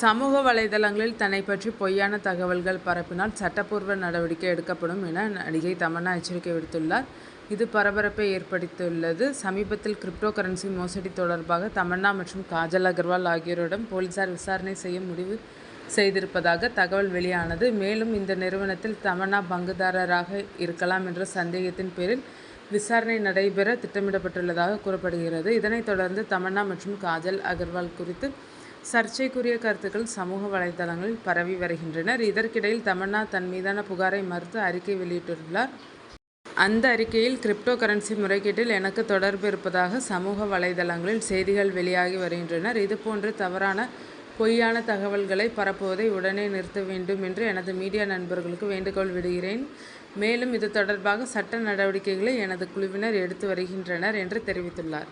சமூக வலைதளங்களில் தன்னை பற்றி பொய்யான தகவல்கள் பரப்பினால் சட்டப்பூர்வ நடவடிக்கை எடுக்கப்படும் என நடிகை தமன்னா எச்சரிக்கை விடுத்துள்ளார். இது பரபரப்பை ஏற்படுத்தியுள்ளது. சமீபத்தில் கிரிப்டோ கரன்சி மோசடி தொடர்பாக தமன்னா மற்றும் காஜல் அகர்வால் ஆகியோரிடம் போலீசார் விசாரணை செய்ய முடிவு செய்திருப்பதாக தகவல் வெளியானது. மேலும் இந்த நிறுவனத்தில் தமன்னா பங்குதாரராக இருக்கலாம் என்ற சந்தேகத்தின் பேரில் விசாரணை நடைபெற திட்டமிடப்பட்டுள்ளதாக கூறப்படுகிறது. இதனைத் தொடர்ந்து தமன்னா மற்றும் காஜல் அகர்வால் குறித்து சர்ச்சைக்குரிய கருத்துக்கள் சமூக வலைதளங்களில் பரவி வருகின்றனர். இதற்கிடையில் தமன்னா தன் மீதான புகாரை மறுத்து அறிக்கை வெளியிட்டுள்ளார். அந்த அறிக்கையில் கிரிப்டோ கரன்சி முறைகேட்டில் எனக்கு தொடர்பு இருப்பதாக சமூக வலைதளங்களில் செய்திகள் வெளியாகி வருகின்றனர். இதுபோன்று தவறான பொய்யான தகவல்களை பரப்புவதை உடனே நிறுத்த வேண்டும் என்று எனது மீடியா நண்பர்களுக்கு வேண்டுகோள் விடுகிறேன். மேலும் இது தொடர்பாக சட்ட நடவடிக்கைகளை எனது குழுவினர் எடுத்து வருகின்றனர் என்று தெரிவித்துள்ளார்.